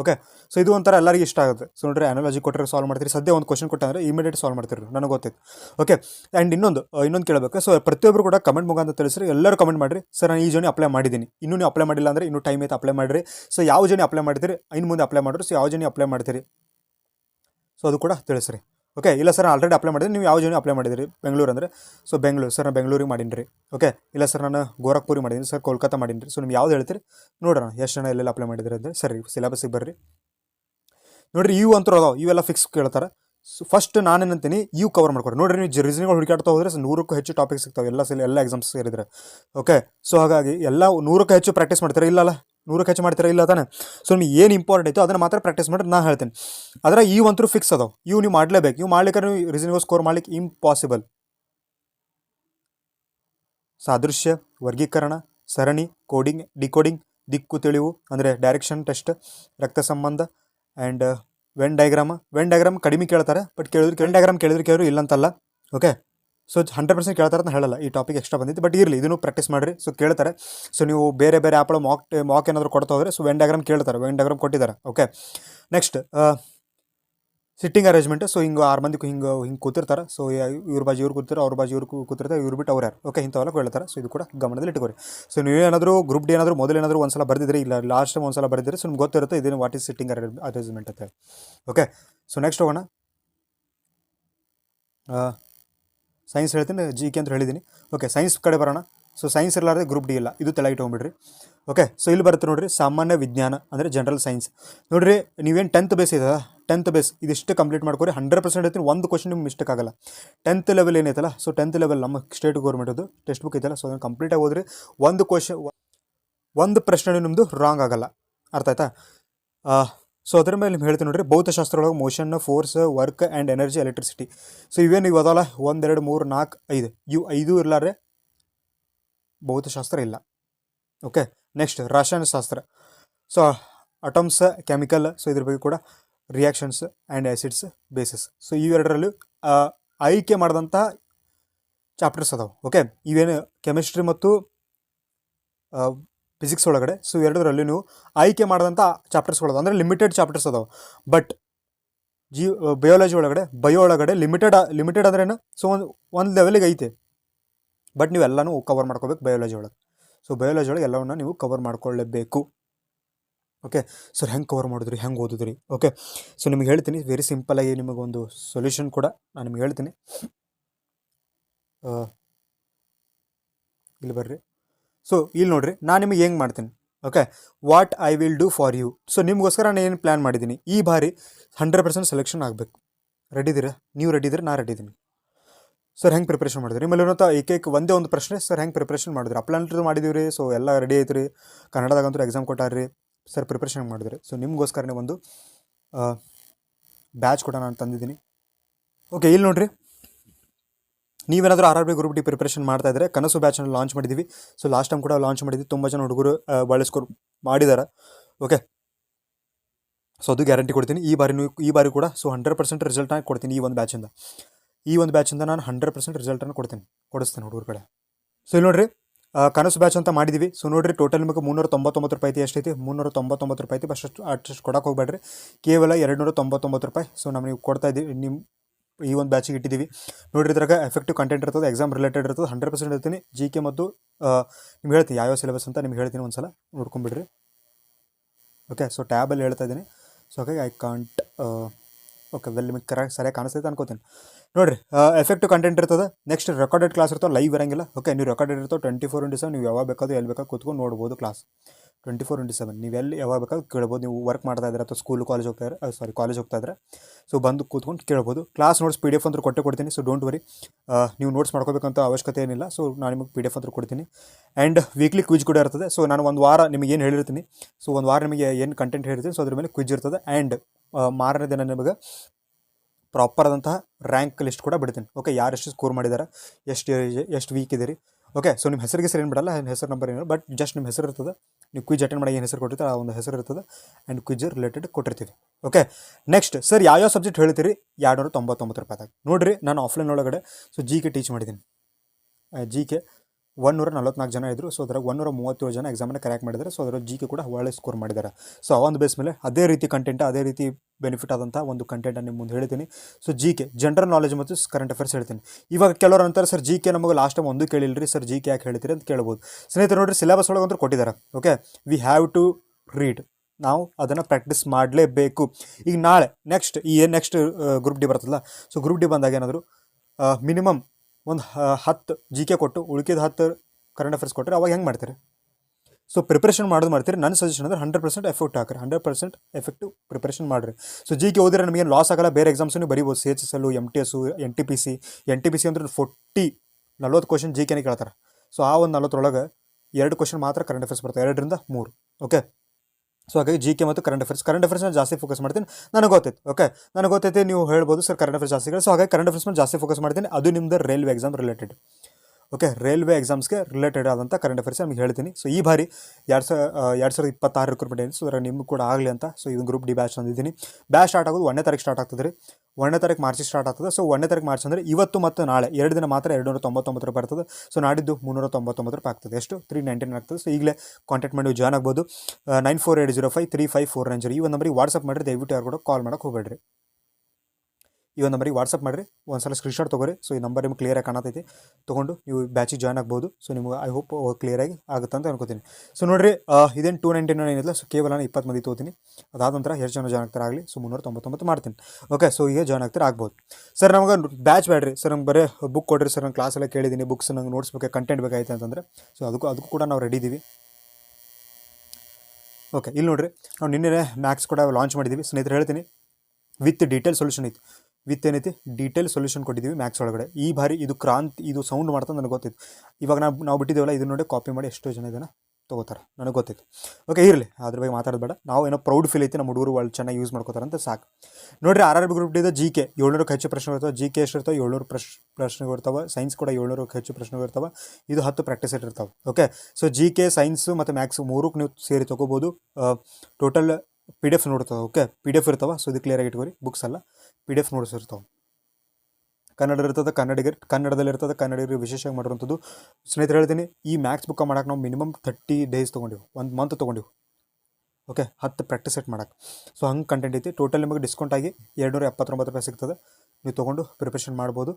ಓಕೆ ಸೊ ಇದು ಒಂಥರ ಎಲ್ಲರಿಗೂ ಇಷ್ಟ ಆಗುತ್ತೆ. ಸೊ ನೋಡ್ರಿ ಅನಾಲಜಿ ಕೊಟ್ಟರೆ ಸಾಲ್ವ್ ಮಾಡ್ತೀರಿ. ಸದ್ಯ ಒಂದು ಕ್ವಶನ್ ಕೊಟ್ಟಂದ್ರೆ ಇಮಿಡಿಯೇಟ್ ಸಾಲ್ವ್ ಮಾಡ್ತೀರಿ ನನಗೆ ಗೊತ್ತೈತೆ ಓಕೆ ಆ್ಯಂಡ್ ಇನ್ನೊಂದು ಇನ್ನೊಂದು ಕೇಳಬೇಕು. ಸೊ ಪ್ರತಿಯೊಬ್ಬರು ಕೂಡ ಕಮೆಂಟ್ ಮುಖಾಂತರ ತಿಳಿಸ್ರಿ. ಎಲ್ಲರೂ ಕಮೆಂಟ್ ಮಾಡಿರಿ. ಸರ್ ನಾನು ಈ ಜೋನಿ ಅಪ್ಲೈ ಮಾಡಿದ್ದೀನಿ. ಇನ್ನೂ ನೀವು ಅಪ್ಲೈ ಮಾಡಿಲ್ಲ ಅಂದರೆ ಇನ್ನೂ ಟೈಮ್ ಐತೆ ಅಪ್ಲೈ ಮಾಡಿರಿ. ಸೊ ಯಾವ ಜೋನಿ ಅಪ್ಲೈ ಮಾಡ್ತೀರಿ? ಇನ್ನು ಮುಂದೆ ಅಪ್ಲೈ ಮಾಡಿರಿ. ಸೊ ಯಾವ ಜೋನಿ ಅಪ್ಲೈ ಮಾಡ್ತೀರಿ? ಸೊ ಅದು ಕೂಡ ತಿಳಿಸ್ರಿ. ಓಕೆ ಇಲ್ಲ ಸರ್ ಆಲ್ರೆಡಿ ಅಪ್ಲೈ ಮಾಡಿದ್ರೆ ನೀವು ಯಾವ ಜೋನಿ ಅಪ್ಲೈ ಮಾಡಿದ್ರಿ ಬೆಂಗಳೂರು ಅಂದರೆ? ಸೊ ಬೆಂಗಳೂರು ಸರ್ ನಾನು ಬೆಂಗಳೂರಿಗೆ ಮಾಡೀನಿ ಓಕೆ ಇಲ್ಲ ಸರ್ ನಾನು ಗೋರಖ್ಪುರಿ ಮಾಡೀನಿ ಸರ್ ಕೋಲ್ಕತ್ತಾ ಮಾಡೀನಿ ರೀ ಸೊ ನೀವು ಯಾವ್ದು ಹೇಳ್ತೀರಿ? ನೋಡೋಣ, ಎಷ್ಟು ಜನ ಎಲ್ಲೆಲ್ಲ ಅಪ್ಲೈ ಮಾಡಿದ್ರಿ ಅಂದರೆ? ಸರಿ ಸಿಲೆಬಸ್ಸಿಗೆ ಬರ್ರಿ. ನೋಡಿರಿ ಇವು ಅಂತೂ ಅದಾವೆ. ಇವೆಲ್ಲ ಫಿಕ್ಸ್ ಕೇಳ್ತಾರೆ. ಸೊ ಫಸ್ಟ್ ನಾನೇನಂತೀನಿ ಇವು ಕವರ್ ಮಾಡ್ಕೊಡ್ರಿ. ನೋಡಿರಿ, ನೀವು ರೀಸನ್ಗಳು ಹುಡುಕಾಡ್ತಾ ಹೋದ್ರೆ ನೂರಕ್ಕೂ ಹೆಚ್ಚು ಟಾಪಿಕ್ ಸಿಗ್ತಾವೆ. ಎಲ್ಲ ಸಿಲ್ ಎಲ್ಲ ಎಕ್ಸಾಮ್ಸ್ ಸೇರಿದ್ರೆ ಓಕೆ ಸೊ ಹಾಗಾಗಿ ಎಲ್ಲ ನೂರಕ್ಕೂ ಹೆಚ್ಚು ಪ್ರಾಕ್ಟೀಸ್ ಮಾಡ್ತಾರೆ? ಇಲ್ಲಲ್ಲ? ನೂರಕ್ಕೆ ಹೆಚ್ಚು ಮಾಡ್ತೀರಾ ಇಲ್ಲ ತಾನೆ? ಸೊ ನಿಮ್ಗೆ ಏನು ಇಂಪಾರ್ಟೆಂಟ್ ಐತೋ ಅದನ್ನು ಮಾತ್ರ ಪ್ರಾಕ್ಟೀಸ್ ಮಾಡಿ ನಾನು ಹೇಳ್ತೀನಿ. ಅದರ ಈ ಒಂಥರ ಫಿಕ್ಸ್ ಅದಾವೆ. ಇವು ನೀವು ಮಾಡಲೇಬೇಕು. ಇವು ಮಾಡ್ಲಿಕ್ಕೆ ನೀವು ಸ್ಕೋರ್ ಮಾಡ್ಲಿಕ್ಕೆ ಇಂಪಾಸಿಬಲ್ ಸಾದೃಶ್ಯ, ವರ್ಗೀಕರಣ, ಸರಣಿ ಕೋಡಿಂಗ್ ಡಿಕೋಡಿಂಗ್ ದಿಕ್ಕು ತಿಳಿವು, ಅಂದರೆ ಡೈರೆಕ್ಷನ್ ಟೆಸ್ಟ್ ರಕ್ತ ಸಂಬಂಧ and venn diagram venn diagram ಕಡಿಮೆ ಕೇಳ್ತಾರೆ ಬಟ್ ಕೇಳಿದ್ರು ವೆನ್ ಡಯಾಗ್ರಾಮ್ ಕೇಳಿದ್ರು ಕೇಳಿದ್ರು ಇಲ್ಲ ಅಂತಲ್ಲ. ಓಕೆ ಸೊ ಹಂಡ್ರೆಡ್ ಪರ್ಸೆಂಟ್ ಕೇಳ್ತಾರೆ ಅಂತ ಹೇಳಲ್ಲ, ಈ ಟಾಪಿಕ್ ಎಕ್ಸ್ಟ್ರಾ ಬಂದಿತ್ತು ಬಟ್ ಇರಲಿ, ಇದನ್ನು ಪ್ರಾಕ್ಟೀಸ್ ಮಾಡಿರಿ. ಸೊ ಕೇಳ್ತಾರೆ. ಸೊ ನೀವು ಬೇರೆ ಬೇರೆ ಆ್ಯಪ್ ಮಾಕ್ ಮಾಕ್ ಏನಾದರೂ ಕೊಡ್ತಾ ಹೋದರೆ ಸೊ ವೆನ್ ಕೇಳ್ತಾರೆ ವೆನ್ ಡಯಾಗ್ರಾಮ್ ಕೊಟ್ಟಿದ್ದಾರೆ. Okay next sitting arrangement so ಹಿಂಗೆ ಆರು ಮಂದಿ ಹಿಂಗೆ ಹಿಂಗೆ ಕೂತಿರ್ತಾರೆ. ಸೊ ಇವ್ರ ಬಾಜಿ ಇವ್ರು ಕೂತಿರ್ತಾರೆ, ಅವ್ರ ಬಾಜಿ ಇವ್ರು ಕೂತಿರ್ತಾರೆ, ಇವ್ರು ಬಿಟ್ಟು ಅವ್ರು ಯಾರು? ಓಕೆ ಇಂಥವೆಲ್ಲ ಕೇಳ್ತಾರೆ. ಸೊ ಇದು ಕೂಡ ಗಮನದಲ್ಲಿ ಇಟ್ಕೋರಿ. ಸೊ ನೀವು ಏನಾದರೂ ಗ್ರೂಪ್ ಡಿ ಏನಾದರೂ, ಮೊದಲು ಏನಾದರೂ ಒಂದ್ಸಲ ಬರೆದಿದ್ರೆ, ಇಲ್ಲ ಲಾಸ್ಟ್ ಟೈಮ್ ಒಂದ್ಸಲ ಬರೆದಿದ್ರೆ ಸೊ ನಿಮ್ಗೆ ಗೊತ್ತಿರುತ್ತೆ ಇದೇನು ವಾಟ್ ಇಸ್ ಸಿಟ್ಟಿಂಗ್ ಅರೇಂಜ್ಮೆಂಟ್ ಅಂತ ಓಕೆ ಸೊ ನೆಕ್ಸ್ಟ್ ಹೋಗೋಣ. ಸೈನ್ಸ್ ಹೇಳ್ತೀನಿ ಜಿ ಕೆ ಅಂತ ಹೇಳಿದ್ದೀನಿ ಓಕೆ ಸೈನ್ಸ್ ಕಡೆ ಬರೋಣ. ಸೊ ಸೈನ್ಸ್ ಇರಲಾರ್ದೆ ಗ್ರೂಪ್ ಡಿ ಇಲ್ಲ. ಇದು ತಲೆಗೆ ತೊಗೊಂಬಿಡ್ರಿ ಓಕೆ ಸೊ ಇಲ್ಲಿ ಬರುತ್ತೆ ನೋಡಿರಿ, ಸಾಮಾನ್ಯ ವಿಜ್ಞಾನ ಅಂದರೆ ಜನರಲ್ ಸೈನ್ಸ್ ನೋಡಿರಿ, ನೀವೇನು ಟೆಂತ್ ಬೇಸ್ ಇದೆ ಟೆಂತ್ ಬೇಸ್ ಇದಿಷ್ಟು ಕಂಪ್ಲೀಟ್ ಮಾಡ್ಕೊರಿ. ಹಂಡ್ರೆಡ್ ಪರ್ಸೆಂಟ್ ಹೇಳ್ತೀನಿ, ಒಂದು ಕ್ವಶನ್ ನಿಮ್ಗೆ ಮಿಸ್ಟೇಕ್ ಆಗಲ್ಲ. ಟೆಂತ್ ಲೆವೆಲ್ ಏನೈತಲ್ಲ? ಸೊ ಟೆಂತ್ ಲೆವೆಲ್ ನಮ್ಮ ಸ್ಟೇಟ್ ಗೌರ್ಮೆಂಟದು ಟೆಕ್ಸ್ಟ್ ಬುಕ್ ಐತಲ್ಲ ಸೊ ಅದನ್ನು ಕಂಪ್ಲೀಟಾಗಿ ಹೋದ್ರಿ ಒಂದು ಕ್ವಶನ್ ಒಂದು ಪ್ರಶ್ನೆ ನಿಮ್ಮದು ರಾಂಗ್ ಆಗಲ್ಲ. ಅರ್ಥ ಆಯ್ತಾ? ಸೊ ಅದ್ರ ಮೇಲೆ ನಿಮ್ಗೆ ಹೇಳ್ತೀನಿ ನೋಡ್ರಿ ಭೌತಶಾಸ್ತ್ರ ಒಳಗೆ motion force work and energy electricity so ಇವೇನು ಇವು ಅದಲ್ಲ ಒಂದೆರಡು ಮೂರು ನಾಲ್ಕು ಐದು. ಇವು ಐದು ಇರಲಾರೆ ಭೌತಶಾಸ್ತ್ರ ಇಲ್ಲ. ಓಕೆ ನೆಕ್ಸ್ಟ್ ರಾಸಾಯನಶಾಸ್ತ್ರ ಸೊ ಅಟಮ್ಸ್ ಕೆಮಿಕಲ್ ಸೊ ಇದ್ರ ಬಗ್ಗೆ ಕೂಡ reactions and acids bases so ಇವೆರಡರಲ್ಲೂ ಆಯ್ಕೆ ಮಾಡಿದಂಥ ಚಾಪ್ಟರ್ಸ್ ಅದಾವೆ. ಓಕೆ ಇವೇನು ಕೆಮಿಸ್ಟ್ರಿ ಮತ್ತು ಫಿಸಿಕ್ಸ್ ಒಳಗಡೆ. ಸೊ ಎರಡರಲ್ಲಿ ನೀವು ಆಯ್ಕೆ ಮಾಡಿದಂಥ ಚಾಪ್ಟರ್ಸ್ಗಳು ಅಂದರೆ ಲಿಮಿಟೆಡ್ ಚಾಪ್ಟರ್ಸ್ ಅದಾವೆ. ಬಟ್ ಜೀ ಬಯೋಲಜಿ ಒಳಗಡೆ ಬಯೋ ಒಳಗಡೆ ಲಿಮಿಟೆಡ್ ಲಿಮಿಟೆಡ್ ಅಂದ್ರೇನು ಸೊ ಒಂದು ಒಂದು ಲೆವೆಲಿಗೆ ಐತೆ. ಬಟ್ ನೀವೆಲ್ಲನೂ ಕವರ್ ಮಾಡ್ಕೋಬೇಕು ಬಯೋಲಜಿ ಒಳಗೆ. ಸೊ ಬಯೋಲಜಿ ಒಳಗೆ ಎಲ್ಲವನ್ನ ನೀವು ಕವರ್ ಮಾಡ್ಕೊಳ್ಳೇಬೇಕು. ಓಕೆ ಸರ್ ಹೆಂಗೆ ಕವರ್ ಮಾಡಿದ್ರಿ? ಹೆಂಗೆ ಓದಿದ್ರಿ? ಓಕೆ ಸೊ ನಿಮಗೆ ಹೇಳ್ತೀನಿ. ವೆರಿ ಸಿಂಪಲಾಗಿ ನಿಮಗೊಂದು ಸೊಲ್ಯೂಷನ್ ಕೂಡ ನಾನು ನಿಮ್ಗೆ ಹೇಳ್ತೀನಿ. ಆ, ಇಲ್ಲಿ ಬರ್ರಿ. ಸೊ ಇಲ್ಲಿ ನೋಡ್ರಿ, ನಾನು ನಿಮಗೆ ಹೆಂಗೆ ಮಾಡ್ತೀನಿ okay what I will do for you so ನಿಮಗೋಸ್ಕರ ನಾನು ಏನು ಪ್ಲ್ಯಾನ್ ಮಾಡಿದ್ದೀನಿ ಈ ಬಾರಿ ಹಂಡ್ರೆಡ್ ಪರ್ಸೆಂಟ್ ಸೆಲೆಕ್ಷನ್ ಆಗಬೇಕು. ರೆಡಿ ಇದ್ದೀರಾ ನೀವು ರೆಡಿ ಇದ್ರೆ ನಾನು ರೆಡಿ ಇದ್ದೀನಿ ಸರ್ ಹೆಂಗೆ ಪ್ರಿಪ್ರೇಷನ್ ಮಾಡಿದ್ರಿ? ನಿಮ್ಮಲ್ಲಿ ಇರುವಂಥ ಏಕೈಕ ಒಂದೇ ಒಂದು ಪ್ರಶ್ನೆ ಸರ್ ಹೆಂಗೆ ಪ್ರಿಪ್ರೇಷನ್ ಮಾಡಿದ್ರಿ? ಅಪ್ಲಾಂಟ್ರು ಮಾಡಿದೀವಿ ರೀ ಸೊ ಎಲ್ಲ ರೆಡಿ ಐತ್ರಿ. ಕನ್ನಡದಾಗಂತೂ ಎಕ್ಸಾಮ್ ಕೊಟ್ಟಾರ್ರಿ. ಸರ್ ಪ್ರಿಪ್ರೇಷನ್ ಮಾಡಿದ್ರಿ? ಸೊ ನಿಮಗೋಸ್ಕರನೇ ಒಂದು ಬ್ಯಾಚ್ ಕೂಡ ನಾನು ತಂದಿದ್ದೀನಿ. ಓಕೆ ಇಲ್ಲಿ ನೋಡ್ರಿ. ನೀವೇನಾದರೂ R R B group D preparation ಮಾಡ್ತಾ ಇದ್ದರೆ ಕನಸು ಬ್ಯಾಚನ್ನು ಲಾಂಚ್ ಮಾಡಿದ್ದೀವಿ ಸೊ ಲಾಸ್ಟ್ ಟೈಮ್ ಕೂಡ ಲಾಂಚ್ ಮಾಡಿದ್ವಿ. ತುಂಬ ಜನ ಹುಡುಗರು ಒಳ್ಳೆ ಸ್ಕೋರ್ ಮಾಡಿದ್ದಾರೆ ಓಕೆ ಸೊ ಅದು ಗ್ಯಾರಂಟಿ ಕೊಡ್ತೀನಿ. ಈ ಬಾರಿ ಈ ಬಾರಿ ಕೂಡ ಸೊ ಹಂಡ್ರೆಡ್ ಪರ್ಸೆಂಟ್ ರಿಸಲ್ಟನ್ನು ಕೊಡ್ತೀನಿ ಈ ಒಂದು ಬ್ಯಾಚಿಂದ ಈ ಒಂದು ಬ್ಯಾಚಿಂದ ನಾನು ಹಂಡ್ರೆಡ್ ಪರ್ಸೆಂಟ್ ರಿಸಲ್ಟನ್ನು ಕೊಡ್ತೀನಿ. ಕೊಡಿಸ್ತೇನೆ ಹುಡುಗರ ಕಡೆ. ಸೊ ಇಲ್ಲಿ ನೋಡಿರಿ ಕನಸು ಬ್ಯಾಚ್ ಅಂತ ಮಾಡಿದ್ವಿ. ಸೊ ನೋಡಿರಿ ಟೋಟಲ್ ನಿಮಗೆ ಮುನ್ನೂರ ತೊಂಬತ್ತೊಂಬತ್ತು ರೂಪಾಯಿ ಐತಿ ಎಷ್ಟೈತಿ ಮುನ್ನೂರ ತೊಂಬತ್ತೊಂಬತ್ತು ರೂಪಾಯಿ ಐತಿ. ಅಷ್ಟು ಅಷ್ಟು ಕೊಡೋಕೆ ಹೋಗ್ಬೇಡ್ರಿ. ಕೇವಲ ಎರಡು ನೂರ ತೊಂಬತ್ತೊಂಬತ್ತು ರೂಪಾಯಿ. ಸೊ ನಾವು ನೀವು ಕೊಡ್ತಾ ಇದ್ದೀವಿ ನಿಮ್ಮ ಈ ಒಂದು ಬ್ಯಾಚಿಗೆ ಇಟ್ಟಿದ್ದೀವಿ. ನೋಡಿರಿ ಇದ್ರಾಗ ಎಫೆಕ್ಟಿವ್ ಕಂಟೆಂಟ್ ಇರ್ತದೆ ಎಕ್ಸಾಮ್ ರಿಲೇಟೆಡ್ ಇರ್ತದೆ ಹಂಡ್ರೆಡ್ ಪರ್ಸೆಂಟ್ ಇರ್ತೀನಿ. ಜಿ ಕೆ ಮತ್ತು ನಿಮ್ಗೆ ಹೇಳ್ತೀನಿ ಯಾವ್ಯಾವ ಸಿಲೆಬಸ್ ಅಂತ ನಿಮ್ಗೆ ಹೇಳ್ತೀನಿ ಒಂದು ಸಲ ನೋಡ್ಕೊಂಬಿಡ್ರಿ ಓಕೆ ಸೊ ಟ್ಯಾಬಲ್ಲಿ ಹೇಳ್ತಾ ಇದ್ದೀನಿ. ಸೊ ಹಾಗಾಗಿ ಐ ಕಾಂಟ್ ಓಕೆ ವೆಲ್ ನಿಮಗೆ ಕರೆಕ್ಟ್ ಸರಿಯಾಗಿ ಕಾಣಿಸ್ತೈತೆ ಅನ್ಕೋತೀನಿ. ನೋಡಿರಿ ಎಫೆಕ್ಟ್ ಕಂಟೆಂಟ್ ಇರ್ತದೆ. ನೆಕ್ಸ್ಟ್ ರೆಕಾರ್ಡೆಡ್ ಕ್ಲಾಸ್ ಇರ್ತದೆ ಲೈವ್ ಇರಂಗಿಲ್ಲ. ಓಕೆ ನೀವು ರೆಕಾರ್ಡೆಡ್ ಇರ್ತಾವೆ ಟ್ವೆಂಟಿ ಫೋರ್ ಇಂಟು ಸೆವೆನ್ ನೀವು ಯಾವಾಗ ಬೇಕಾದ್ರೂ ಎಲ್ಲಿ ಬೇಕಾದ್ರೂ ಕೂತ್ಕೊಂಡು ನೋಡ್ಬೋದು class twenty four into seven ನೀವು ಎಲ್ಲಿ, ಯಾವಾಗ ಬೇಕಾದ್ರೂ ಕೇಳ್ಬೋದು. ನೀವು ವರ್ಕ್ ಮಾಡ್ತಾ ಇದ್ರೆ ಅಥವಾ ಸ್ಕೂಲ್ ಕಾಲೇಜ್ ಹೋಗ್ತಾ ಇದ್ರೆ ಸಾರಿ ಕಾಲೇಜ್ ಹೋಗ್ತಾ ಇದ್ರೆ ಸೊ ಬಂದು ಕೂತ್ಕೊಂಡು ಕೇಳ್ಬೋದು. Class notes P D F ಅಂತೂ ಕೊಟ್ಟೆ ಕೊಡ್ತೀನಿ ಸೊ ಡೋಂಟ್ ವರಿ ನೀವು ನೋಟ್ಸ್ ಮಾಡ್ಕೋಬೇಕಂತ ಅವಶ್ಯಕತೆ ಏನಿಲ್ಲ ಸೊ ನಾನು ನಿಮಗೆ ಪಿ ಡಿ ಎಫ್ ಅಂತೂ ಕೊಡ್ತೀನಿ. ಆ್ಯಂಡ್ ವೀಕ್ಲಿ ಕ್ವಿಜ್ ಕೂಡ ಇರ್ತದೆ ಸೊ ನಾನು ಒಂದು ವಾರ ನಿಮಗೆ ಏನು ಹೇಳಿರ್ತೀನಿ ಸೊ ಒಂದು ವಾರ ನಿಮಗೆ ಏನು ಕಂಟೆಂಟ್ ಹೇಳಿರ್ತೀನಿ ಸೊ ಅದ್ರ ಮೇಲೆ ಕ್ವಿಜ್ ಇರ್ತದೆ. ಆ್ಯಂಡ್ ಮಾರನೇ ದಿನ ನಿಮಗೆ ಪ್ರಾಪರ್ ಆದಂತಹ ರ್ಯಾಂಕ್ ಲಿಸ್ಟ್ ಕೂಡ ಬಿಡ್ತೀನಿ. ಓಕೆ ಯಾರು ಎಷ್ಟು ಸ್ಕೋರ್ ಮಾಡಿದ್ದಾರೆ ಎಷ್ಟು ಎಷ್ಟು ವೀಕ್ ಇದ್ದೀರಿ ಓಕೆ ಸೊ ನಿಮ್ಮ ಹೆಸರಿಗೆ ಹೆಸರು ಏನು ಬಿಡಲ್ಲ ಹೆಸರು ನಂಬರ್ ಏನು ಬಟ್ ಜಸ್ಟ್ ನಿಮ್ಮ ಹೆಸರು ಇರ್ತದೆ. ನೀವು ಕ್ವಿಜ್ ಅಟೆಂಡ್ ಮಾಡಿ ಏನು ಹೆಸರು ಕೊಟ್ಟಿರ್ತಾರೆ, ಆ ಒಂದು ಹೆಸರು ಇರ್ತದೆ. ಆ್ಯಂಡ್ ಕ್ವಿಜ್ ರಿಲೇಟೆಡ್ ಕೊಟ್ಟಿರ್ತೀವಿ. ಓಕೆ ನೆಕ್ಸ್ಟ್ ಸರ್ ಯಾವ್ಯಾವ ಸಬ್ಜೆಕ್ಟ್ ಹೇಳ್ತೀರಿ? ಎರಡು ತೊಂಬತ್ತೊಂಬತ್ತು ರೂಪಾಯಿದಾಗ ನೋಡಿರಿ, ನಾನು ಆಫ್ಲೈನ್ ಒಳಗಡೆ ಸೊ ಜಿ ಕೆ ಟೀಚ್ ಮಾಡಿದ್ದೀನಿ. ಜಿ ಕೆ ಒನ್ನೂರ ನಲ್ವತ್ನಾಲ್ಕು ಜನ ಇದ್ದರು ಸೊ ಅದ್ರಾಗ ಒನ್ನೂರ ಮೂವತ್ತೇಳು ಜನ ಎಕ್ಸಾಮನ್ನ ಕ್ರ್ಯಾಕ್ ಮಾಡಿದ್ದಾರೆ ಸೊ ಅದರ ಜಿ ಕೆ ಕೂಡ ಒಳ್ಳೆ ಸ್ಕೋರ್ ಮಾಡಿದ್ದಾರೆ ಸೊ ಆ ಒಂದು ಬೇಸ್ ಮೇಲೆ ಅದೇ ರೀತಿ ಕಂಟೆಂಟ್ ಅದೇ ರೀತಿ ಬೆನಿಫಿಟ್ ಆದಂಥ ಒಂದು ಕಂಟೆಂಟನ್ನು ನಿಮ್ಮ ಮುಂದೆ ಹೇಳ್ತೀನಿ. So G K general knowledge ಮತ್ತು ಕರೆಂಟ್ ಅಫೇರ್ಸ್ ಹೇಳ್ತೀನಿ. ಇವಾಗ ಕೆಲವರು ಅಂತಾರೆ, ಸರ್ ಜಿ ಕೆ ನಮಗೆ ಲಾಸ್ಟ್ ಟೈಮ್ ಒಂದು ಕೇಳಿಲ್ರಿ, ಸರ್ ಜಿ ಕೆ ಯಾಕೆ ಹೇಳ್ತೀರಿ? ಅಂತ ಕೇಳ್ಬೋದು. ಸ್ನೇಹಿತರು, ನೋಡಿರಿ ಸಿಲೆಬಸ್ ಒಳಗೆ ಅಂದ್ರೆ ಕೊಟ್ಟಿದ್ದಾರೆ okay we have to read ನಾವು ಅದನ್ನು ಪ್ರಾಕ್ಟೀಸ್ ಮಾಡಲೇಬೇಕು. ಈಗ ನಾಳೆ ನೆಕ್ಸ್ಟ್ ಈ ಏನು ನೆಕ್ಸ್ಟ್ ಗ್ರೂಪ್ ಡಿ ಬರ್ತದಲ್ಲ? ಸೊ ಗ್ರೂಪ್ ಡಿ ಬಂದಾಗ ಏನಾದರೂ ಮಿನಿಮಮ್ ಒಂದು ಹತ್ತು ಜಿ ಕೆ ಕೊಟ್ಟು ಉಳ್ಕಿದ ಹತ್ತು ಕರೆಂಟ್ ಅಫೇರ್ಸ್ ಕೊಟ್ಟರೆ ಅವಾಗ ಹೆಂಗೆ ಮಾಡ್ತೀರಿ? ಸೊ ಪ್ರಿಪ್ರೇಷನ್ ಮಾಡೋದು ಮಾಡ್ತೀರಿ. ನನ್ನ ಸಜೆಷನ್ ಅಂದ್ರೆ ಹಂಡ್ರೆಡ್ ಪರ್ಸೆಂಟ್ ಎಫೆಕ್ಟ್ ಹಾಕ್ರಿ. ಹಂಡ್ರೆಡ್ ಪರ್ಸೆಂಟ್ ಎಫೆಕ್ಟಿವ್ ಪ್ರಿಪ್ರೇಷನ್ ಮಾಡಿರಿ. ಸೊ ಜಿ ಕೆ ಓದಿದ್ರೆ ನಮಗೇನು ಲಾಸ್ ಆಗಲ್ಲ. ಬೇರೆ exams ಬರೀಬೋದು. C H S L M T S N T P C N T P C ಅಂದ್ರೆ ಫೋರ್ಟಿ ನಲ್ವತ್ತು ಕ್ವಶನ್ ಜಿ ಕೆನೇ ಕೇಳ್ತಾರೆ. ಸೊ ಆ ಒಂದು ನಲ್ವತ್ತರೊಳಗೆ ಎರಡು ಕ್ವಶನ್ ಮಾತ್ರ ಕರೆಂಟ್ ಅಫೇರ್ಸ್ ಬರ್ತವೆ. ಎರಡರಿಂದ ಮೂರು. ಓಕೆ ಸೊ ಹಾಗಾಗಿ ಜಿ ಕೆ ಮತ್ತು ಕರೆಂಟ್ ಅಫೇರ್ಸ್ ಕರೆಂಟ್ ಅಫೇರ್ಸ್ನ ಜಾಸ್ತಿ ಫೋಕಸ್ ಮಾಡ್ತೀನಿ. ನನಗೆ ಗೊತ್ತೈತೆ ಓಕೆ ನನಗೆ ಗೊತ್ತೈತೆ, ನೀವು ಹೇಳ್ಬೋದು ಸರ್ ಕರೆಂಟ್ ಅಫೇರ್ಸ್ ಜಾಸ್ತಿ ಸೊ ಹಾಗಾಗಿ ಕರೆಂಟ್ ಅಫೇರ್ಸ್ ಮೇಲೆ ಜಾಸ್ತಿ ಫೋಕಸ್ ಮಾಡ್ತೀನಿ. ಅದು ನಿಮ್ಮದು railway exam related okay railway ಎಕ್ಸಾಮ್ಸ್ಗೆ related ಆದಂಥ ಕರೆಂಟ್ ಅಫೇರ್ಸ್ ನಿಮಗೆ ಹೇಳ್ತೀನಿ. ಸೊ ಈ ಬಾರಿ ಎರಡು ಸಾವಿರ ಎರಡು ಸಾವಿರದ ಇಪ್ಪತ್ತಾರು ರಿಕ್ರೂಟ್ಮೆಂಟ್ ಏನು ಸೊ ಅದರ ನಿಮ್ಗೆ ಕೂಡ ಆಗಲಿ ಅಂತ. ಸೊ ಇದು ಗ್ರೂಪ್ ಡಿ ಬ್ಯಾಚ್ ತಂದಿದ್ದೀನಿ. ಬ್ಯಾಚ್ ಸ್ಟಾರ್ಟ್ ಆಗೋದು ಒಂದೇ ತಾರೀಕು ಸ್ಟಾರ್ಟ್ ಆಗ್ತದೆ ರೀ. ಒಂದನೇ ತಾರೀಕು ಮಾರ್ಚ್ ಸ್ಟಾರ್ಟ್ ಆಗ್ತದೆ. ಸೊ ಒಂದೇ ತಾರೀಕು ಮಾರ್ಚ್ ಅಂದರೆ ಇವತ್ತು ಮತ್ತು ನಾಳೆ, ಎರಡು ದಿನ ಮಾತ್ರ ಎರಡು ನೂರ ತೊಂಬತ್ತೊಂಬತ್ತು ರೂಪಾಯಿ ಬರ್ತದೆ. ಸೊ ನಾಡಿದ್ದು ಮುನ್ನೂರ ತೊಂಬತ್ತೊಂಬತ್ತು ರೂಪಾಯಿ ಆಗ್ತದೆ. ಎಷ್ಟು? ತ್ರೀ ನೈಂಟೀನ್ ಆಗ್ತದೆ. ಸೊ ಈಗಲೇ ಕಾಂಟ್ಯಾಕ್ಟ್ ಮಾಡಿ ಜಾಯ್ನ್ ಆಗ್ಬೋದು. Nine four eight zero five three five four nine zero ಈ ಒಂದು ನಂಬರಿಗೆ ವಾಟ್ಸಪ್ ಮಾಡಿರಿ ದಯವಿಟ್ಟು ಯಾರು ಕೂಡ ಕಾಲ್ ಮಾಡೋಕೆ ಹೋಗಬೇಡ್ರಿ. ಈ ಒಂದು ನಂಬರಿಗೆ ವಾಟ್ಸಪ್ ಮಾಡಿರಿ. ಒಂದು ಸಲ ಸ್ಕ್ರೀನ್ಶಾಟ್ ತೊಗೊರಿ. ಸೊ ಈ ನಂಬರ್ ನಿಮ್ಗೆ ಕ್ಲಿಯರಾಗಿ ಕಾಣತೈತಿ. ತೊಗೊಂಡು ನೀವು ಬ್ಯಾಚಿಗೆ ಜಾಯ್ನ್ ಆಗ್ಬೋದು. ಸೊ ನಿಮ್ಗೆ ಐ ಹೋಪ್ ಕ್ಲಿಯರಾಗಿ ಆಗುತ್ತೆ ಅಂತ ಅನ್ಕೋತೀನಿ. ಸೊ ನೋಡಿರಿ ಇದೇನು ಟೂ ನೈಂಟಿ ನೈನ್ ಏನಿಲ್ಲ. ಸೊ ಕೇವಲ ನಾನು ಇಪ್ಪತ್ತು ಮಂದಿ ತೊಗೋತೀನಿ. ಅದಾದ ನಂತರ ಎಷ್ಟು ಜನ ಜಾಯ್ನ್ ಆಗ್ತಾರೆ ಆಗಲಿ. ಸೊ ಮುನ್ನೂರ ತೊಂಬತ್ತೊಂಬತ್ತು ಮಾಡ್ತೀನಿ. ಓಕೆ ಸೊ ಈಗ ಜಾಯ್ನ್ ಆಗ್ತಾರೆ ಆಗ್ಬೋದು. ಸರ್ ನಮಗೆ ಬ್ಯಾಚ್ ಬೇಡ್ರಿ. ಸರ್ ನಮ್ಗೆ ಬರೀ ಬುಕ್ ಕೊಡ್ರಿ. ಸರ್ ನಾನು ಕ್ಲಾಸೆಲ್ಲ ಕೇಳಿದ್ದೀನಿ ಬುಕ್ಸ್ ನಂಗೆ ನೋಟ್ಸ್ ಬೇಕು ಕಂಟೆಂಟ್ ಬೇಕಾಯ್ತು ಅಂತಂದರೆ. ಸೊ ಅದಕ್ಕೂ ಅದಕ್ಕೂ ಕೂಡ ನಾವು ರೆಡಿ ಇದ್ದೀವಿ ಓಕೆ ಇಲ್ಲಿ ನೋಡಿರಿ. ನಾವು ನಿನ್ನೆ ಮ್ಯಾಕ್ಸ್ ಕೂಡ ಲಾಂಚ್ ಮಾಡಿದ್ದೀವಿ ಸ್ನೇಹಿತರು ಹೇಳ್ತೀನಿ. ವಿತ್ ಡೀಟೇಲ್ ಸೊಲ್ಯೂಷನ್ ಐತಿ. ವಿತ್ ಏನೈತಿ? ಡೀಟೇಲ್ ಸೊಲ್ಯೂಷನ್ ಕೊಟ್ಟಿದ್ದೀವಿ ಮ್ಯಾಕ್ಸ್ ಒಳಗಡೆ. ಈ ಬಾರಿ ಇದು ಕ್ರಾಂತಿ, ಇದು ಸೌಂಡ್ ಮಾಡ್ತಾ ನನಗೆ ಗೊತ್ತಿತ್ತು ಇವಾಗ ನಾವು ನಾವು ಬಿಟ್ಟಿದ್ದೇವಲ್ಲ, ಇದನ್ನ ನೋಡಿ ಕಾಪಿ ಮಾಡಿ ಎಷ್ಟೋ ಜನ ಇದನ್ನು ತೊಗೋತಾರೆ. ನನಗೆ ಗೊತ್ತಿತ್ತು ಓಕೆ ಇರಲಿ. ಅದ್ರ ಬಗ್ಗೆ ಮಾತಾಡೋದು ಬೇಡ. ನಾವು ಏನೋ ಪ್ರೌಡ್ ಫೀಲ್ ಐತಿ ನಮ್ಮ ಹುಡುಗರು ಒಳ್ಳೆ ಚೆನ್ನಾಗಿ ಯೂಸ್ ಮಾಡ್ಕೋತಾರೆ ಅಂತ ಸಾಕು. ನೋಡಿರಿ ಆರ್ ಆರ್ ಬಿ ಗ್ರೂಪ್ ಇದೆ ಜಿ ಕೆ ಏಳ್ನೂರಕ್ಕೆ ಹೆಚ್ಚು ಪ್ರಶ್ನೆ ಇರ್ತವೆ. ಜಿ ಕೆ ಎಷ್ಟು ಇರ್ತಾವೆ ಏಳ್ನೂರು ಪ್ರಶ್, ಪ್ರಶ್ನೆಗಳು ಇರ್ತಾವೆ. ಸೈನ್ಸ್ ಕೂಡ ಏಳ್ನೂರಕ್ಕೆ ಹೆಚ್ಚು ಪ್ರಶ್ನೆಗಳು ಇರ್ತಾವೆ. ಇದು ಹತ್ತು practice set okay so G K science ಮತ್ತು ಮ್ಯಾಕ್ಸ್ ಮೂರಕ್ಕೆ ನೀವು ಸೇರಿ ತೊಗೋಬೋದು. ಟೋಟಲ್ ಪಿ ಡಿ ಎಫ್ ನೋಡ್ತಾವೆ. ಓಕೆ ಪಿ ಡಿ ಎಫ್ ಇರ್ತಾವೆ. ಸೊ ಇದು ಕ್ಲಿಯರ್ ಆಗಿ ಇಟ್ಕೋರಿ. ಬುಕ್ಸ್ ಅಲ್ಲ. ಪಿ ಡಿ ಎಫ್ ನೋಟ್ಸ್ ಇರ್ತಾವೆ. ಕನ್ನಡ ಇರ್ತದೆ, ಕನ್ನಡಿಗರ್, ಕನ್ನಡದಲ್ಲಿ ಇರ್ತದೆ, ಕನ್ನಡಿಗರಿಗೆ ವಿಶೇಷವಾಗಿ ಮಾಡಿರುವಂಥದ್ದು ಸ್ನೇಹಿತರು, ಹೇಳ್ತೀನಿ, ಈ ಮ್ಯಾಥ್ಸ್ ಬುಕ್ಕ ಮಾಡೋಕೆ ನಾವು ಮಿನಿಮಮ್ ಥರ್ಟಿ ಡೇಸ್ ತೊಗೊಂಡಿವಿ. ಒಂದು ಮಂತ್ ತೊಗೊಂಡಿವಿ. ಓಕೆ ಹತ್ತು ಪ್ರಾಕ್ಟೀಸ್ ಸೆಟ್ ಮಾಡೋಕೆ. ಸೊ ಹಂಗೆ ಕಂಟೆಂಟ್ ಐತಿ. ಟೋಟಲ್ ನಿಮಗೆ ಡಿಸ್ಕೌಂಟ್ ಆಗಿ ಎರಡುನೂರ ಎಪ್ಪತ್ತೊಂಬತ್ತು ರೂಪಾಯಿ ಸಿಗ್ತದೆ. ನೀವು ತೊಗೊಂಡು ಪ್ರಿಪ್ರೇಷನ್ ಮಾಡ್ಬೋದು.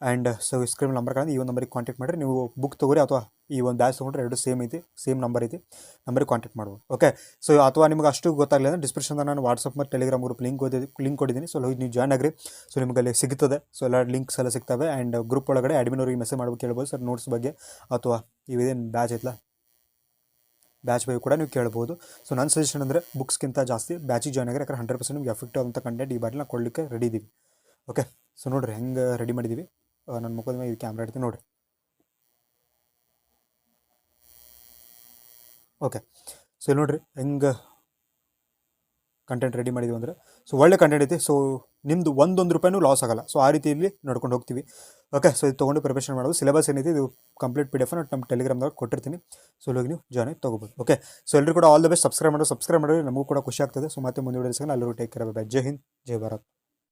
ಆ್ಯಂಡ್ ಸೊ ಸ್ಕ್ರೀನ್ ನಂಬರ್ ಕಾಣಿ ಈ ಒಂದು ನಂಬರಿಗೆ ಕಾಂಟ್ಯಾಕ್ಟ್ ಮಾಡಿರಿ. ನೀವು ಬುಕ್ ತೊಗೊರಿ ಅಥವಾ ಈ ಒಂದು ಬ್ಯಾಚ್ ತೊಗೊಂಡ್ರೆ ಎರಡು ಸೇಮ್ ಐತಿ ಸೇಮ್ ನಂಬರ್ ಐತಿ. ನಂಬರಿಗೆ ಕಾಂಟ್ಯಾಕ್ಟ್ ಮಾಡ್ಬೋದು. ಓಕೆ ಸೊ ಅಥವಾ ನಿಮ್ಗೆ ಅಷ್ಟು ಗೊತ್ತಾಗಲಿಲ್ಲ ಅಂದರೆ ಡಿಸ್ಕ್ರಿಪ್ಷನ್ದಾಗ ನಾನು ವಾಟ್ಸಪ್ ಮತ್ತು ಟೆಲಿಗ್ರಾಮ್ ಗ್ರೂಪ್ ಲಿಂಕ್ ಓದಿದ್ದೀನಿ ಲಿಂಕ್ ಕೊಟ್ಟಿದ್ದೀನಿ. ಸೊ ಹೋಗಿ ನೀವು ಜಾಯ್ನ್ ಆಗ್ರಿ. ಸೊ ನಿಮಗೆ ಅಲ್ಲಿ ಸಿಗ್ತದೆ. ಸೊ ಎಲ್ಲ ಲಿಂಕ್ಸ್ ಎಲ್ಲ ಸಿಗ್ತವೆ. ಆ್ಯಂಡ್ ಗ್ರೂಪ್ ಒಳಗಡೆ ಅಡ್ಮಿನ್ ಅವ್ರಿಗೆ ಮೆಸೇಜ್ ಮಾಡ್ಬೇಕು ಕೇಳ್ಬೋದು ಸರ್ ನೋಟ್ಸ್ ಬಗ್ಗೆ. ಅಥವಾ ಇವೇನು ಬ್ಯಾಚ್ ಐತಲ್ಲ ಬ್ಯಾಚ್ ಬಗ್ಗೆ ಕೂಡ ನೀವು ಕೇಳ್ಬೋದು. ಸೊ ನನ್ನ ಸಜೆಷನ್ ಅಂದರೆ ಬುಕ್ಸ್ಗಿಂತ ಜಾಸ್ತಿ ಬ್ಯಾಚಿಗೆ ಜಾಯ್ನ್ ಆಗಿರಿ. ಯಾಕಂದ್ರೆ ಹಂಡ್ರೆಡ್ ಪರ್ಸೆಂಟ್ ನಿಮ್ಗೆ ಎಫೆಕ್ಟಿವ್ ಅಂತ ಕಂಟೆಂಟ್ ಈ ಬಾರಿ ನಾವು ಕೊಡಲಿಕ್ಕೆ ರೆಡಿ ಇದ್ದೀವಿ ಓಕೆ ಸೊ ನೋಡಿರಿ ಹೆಂಗೆ ರೆಡಿ ಮಾಡಿದ್ದೀವಿ ನನ್ನ ಮುಖದ ಮೇಲೆ ಇದು ಕ್ಯಾಮ್ರಾ ಇಡ್ತೀವಿ ನೋಡಿರಿ. ಓಕೆ ಸೊ ಇಲ್ಲಿ ನೋಡಿರಿ, ಹೆಂಗೆ ಕಂಟೆಂಟ್ ರೆಡಿ ಮಾಡಿದ್ವಿ ಅಂದರೆ ಸೊ ಒಳ್ಳೆ ಕಂಟೆಂಟ್ ಐತಿ. ಸೊ ನಿಮ್ಮದು ಒಂದೊಂದು ರೂಪಾಯಿನೂ ಲಾಸ್ ಆಗಲ್ಲ. ಸೊ ಆ ರೀತಿಯಲ್ಲಿ ನೋಡ್ಕೊಂಡು ಹೋಗ್ತೀವಿ. ಓಕೆ ಸೊ ಇದು ತೊಗೊಂಡು ಪ್ರಿಪರೇಷನ್ ಮಾಡೋದು. ಸಿಲೆಬಸ್ ಏನಿದೆ, ಇದು ಕಂಪ್ಲೀಟ್ ಪಿ ಡಿ ಎಫ್ ನಮ್ಮ ಟೆಲಿಗ್ರಾಮ್ದಾಗ ಕೊಟ್ಟಿರ್ತೀನಿ. ಸೊ ಹೋಗಿ ನೀವು ಜಾಯ್ನ್ ಆಗಿ ತೊಗೋಬೋದು. ಓಕೆ ಸೊ ಎಲ್ಲರೂ ಕೂಡ ಆಲ್ ದ ಬೆಸ್ಟ್ ಸಬ್ಸ್ಕ್ರೈಬ್ ಮಾಡೋದು ಸಬ್ಸ್ಕ್ರೈಬ್ ಮಾಡಿದ್ರೆ ನಮಗೂ ಕೂಡ ಖುಷಿ ಆಗ್ತದೆ. ಸೊ ಮತ್ತೆ ಮುಂದೆ ಸಿಗೋಣ. ಎಲ್ಲರೂ ಟೇಕ್ ಕೇರ್ ಬಾಯ್ ಜೈ ಹಿಂದ್ ಜೈ ಭಾರತ್